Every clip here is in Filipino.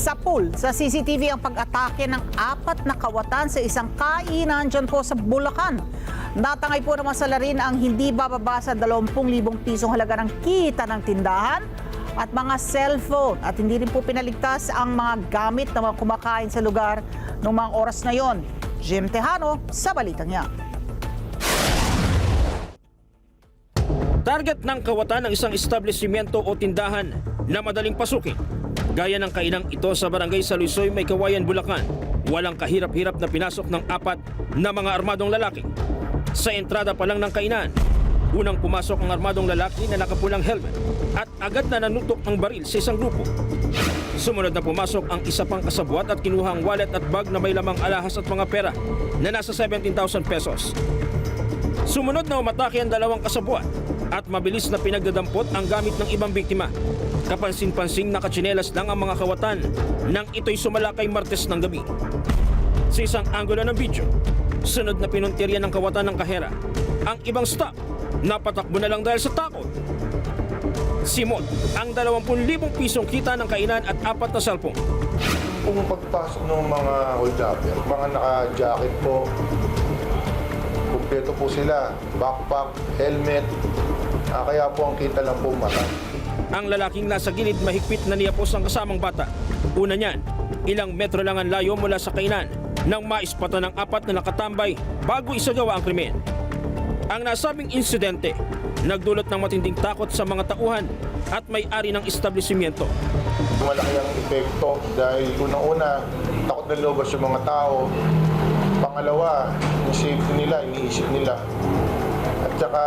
Sa pool, sa CCTV ang pag-atake ng apat na kawatan sa isang kainan dyan po sa Bulacan. Natangay po naman sa larin ang hindi bababa sa 20,000 pisong halaga ng kita ng tindahan at mga cellphone. At hindi rin po pinaligtas ang mga gamit na mga kumakain sa lugar noong mga oras na yon. Jim Tejano sa balitang yan. Target ng kawatan ng isang establishmento o tindahan na madaling pasukin. Gaya ng kainang ito sa barangay Salusoy, May Kawayan, Bulacan. Walang kahirap-hirap na pinasok ng apat na mga armadong lalaki. Sa entrada pa lang ng kainan, unang pumasok ang armadong lalaki na nakapulang helmet at agad na nanutok ang baril sa isang grupo. Sumunod na pumasok ang isa pang kasabwat at kinuha ang wallet at bag na may lamang alahas at mga pera na nasa 17,000 pesos. Sumunod na umatake ang dalawang kasabwat at mabilis na pinagdadampot ang gamit ng ibang biktima. Kapansin-pansing nakatsinelas lang ang mga kawatan nang ito'y sumala kay Martes ng gabi. Sa isang anggulo ng video, sunod na pinuntirya ng kawatan ng kahera. Ang ibang staff, napatakbo na lang dahil sa takot. Simon, ang 20,000 pisong kita ng kainan at apat na cellphone. Kung pagpasok ng mga hold-upper, mga naka-jacket po, kumpleto po sila, backpack, helmet, ah, kaya po ang kita lang po mata. Ang lalaking nasa gilid mahigpit na niyapos ang kasamang bata. Una niyan, ilang metro lang ang layo mula sa kainan nang maispatan ng apat na nakatambay bago isagawa ang krimen. Ang nasabing insidente, nagdulot ng matinding takot sa mga tauhan at may-ari ng establishmento. Malaki ang epekto dahil unang-una, takot na lobas yung mga tao. Pangalawa, yung safety nila, iniisip nila. At saka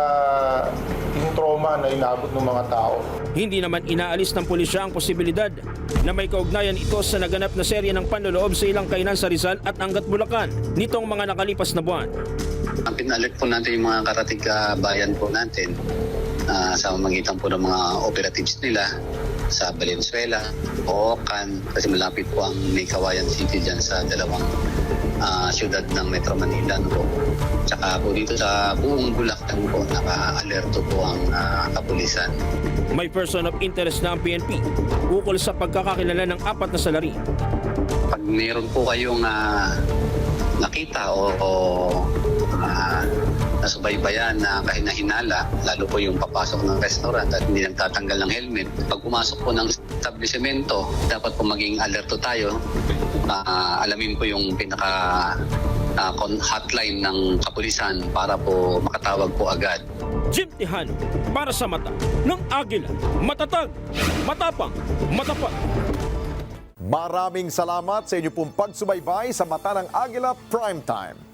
yung trauma na inabot ng mga tao. Hindi naman inaalis ng pulisya ang posibilidad na may kaugnayan ito sa naganap na serye ng panloloob sa ilang kainan sa Rizal at Angat Bulacan nitong mga nakalipas na buwan. Ang pinalert po natin yung mga karating bayan po natin ah, sa magitan po ng mga operatives nila sa Valenzuela, Oocan, kasi malapit po ang May Kawayan City dyan sa dalawang ah, syudad ng Metro Manila. No po. Tsaka po dito sa buong Bulacan po, naka-alerto po ang ah, kapulisan. May person of interest na ang PNP ukol sa pagkakakilala ng apat na salari. Pag meron po kayong ah, nakita o, o ah, nasubaybayan na kahinahinala, lalo po yung papasok ng restaurant at hindi nagtatanggal ng helmet. Pag pumasok po ng establishmento, dapat po maging alerto tayo. Ah, alamin po yung pinaka con- hotline ng kapulisan para po makatawag po agad. Jim Tejano para sa mata ng Agila. Matatag, matapang, matapat. Maraming salamat sa inyo pong pagsubaybay sa Mata ng Agila Primetime.